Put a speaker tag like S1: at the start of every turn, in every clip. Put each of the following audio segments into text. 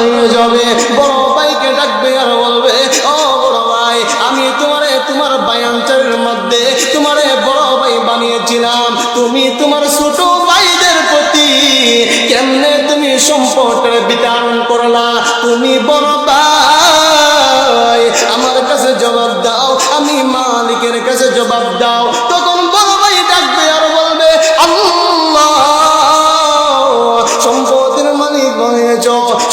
S1: হয়ে যাবে। বড় ভাইকে ডাকবে আর বলবে, ও বড় ভাই, আমি তোমারে তোমার বায়াঞ্চলের মধ্যে তোমারে বড় ভাই বানিয়েছিলাম। তুমি তোমার ছোট ভাইদের প্রতি কেমনে তুমি সম্পদের বিতরণ করলা? তুমি বড় ভাই, আমার কাছে জবাব দাও, আমি মালিকের কাছে জবাব দাও।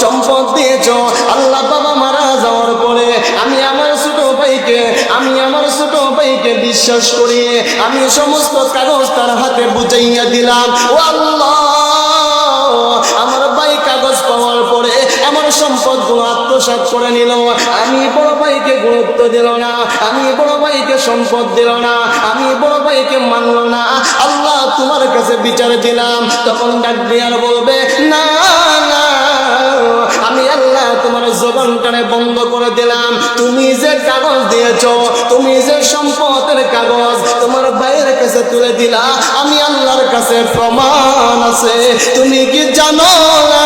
S1: সম্পদ দিয়েছ। আল্লাহ বাবা মারা যাওয়ার পরে আমি আমার ছোট ভাইকে, আমি আমার ছোট ভাইকে বিশ্বাস করিয়ে আমি সমস্ত কাগজ তার হাতে বুঝাইয়া দিলাম। ও আল্লাহ, আমার ভাই কাগজ পাওয়ার পরে আমার আত্মসাৎ করে নিল। আমি বড় ভাইকে গুরুত্ব দিল না, আমি বড় ভাইকে সম্পদ দিল না, আমি বড় ভাইকে মানল না। আল্লাহ তোমার কাছে বিচার দিলাম, তখন ডাকবে আর বলবে, না জবানটানে বন্ধ করে দিলাম তুমি যে কাগজ দিয়েছ তুমি যে সম্পদের কাগজ তোমার ভাইয়ের কাছে তুলে দিলা আমি আল্লাহর কাছে প্রমাণ আছে তুমি কি জানো না?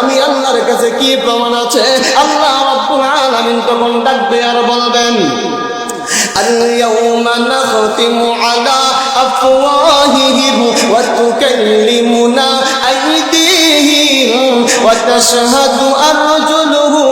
S1: আমি আল্লাহর কাছে কি প্রমাণ আছে আল্লাহ রাব্বুল আলামিন তখন ডাকবে আর বলবেন اليوم نختم على أفواههم وتكلمنا أيديهم وتشهد أرجلهم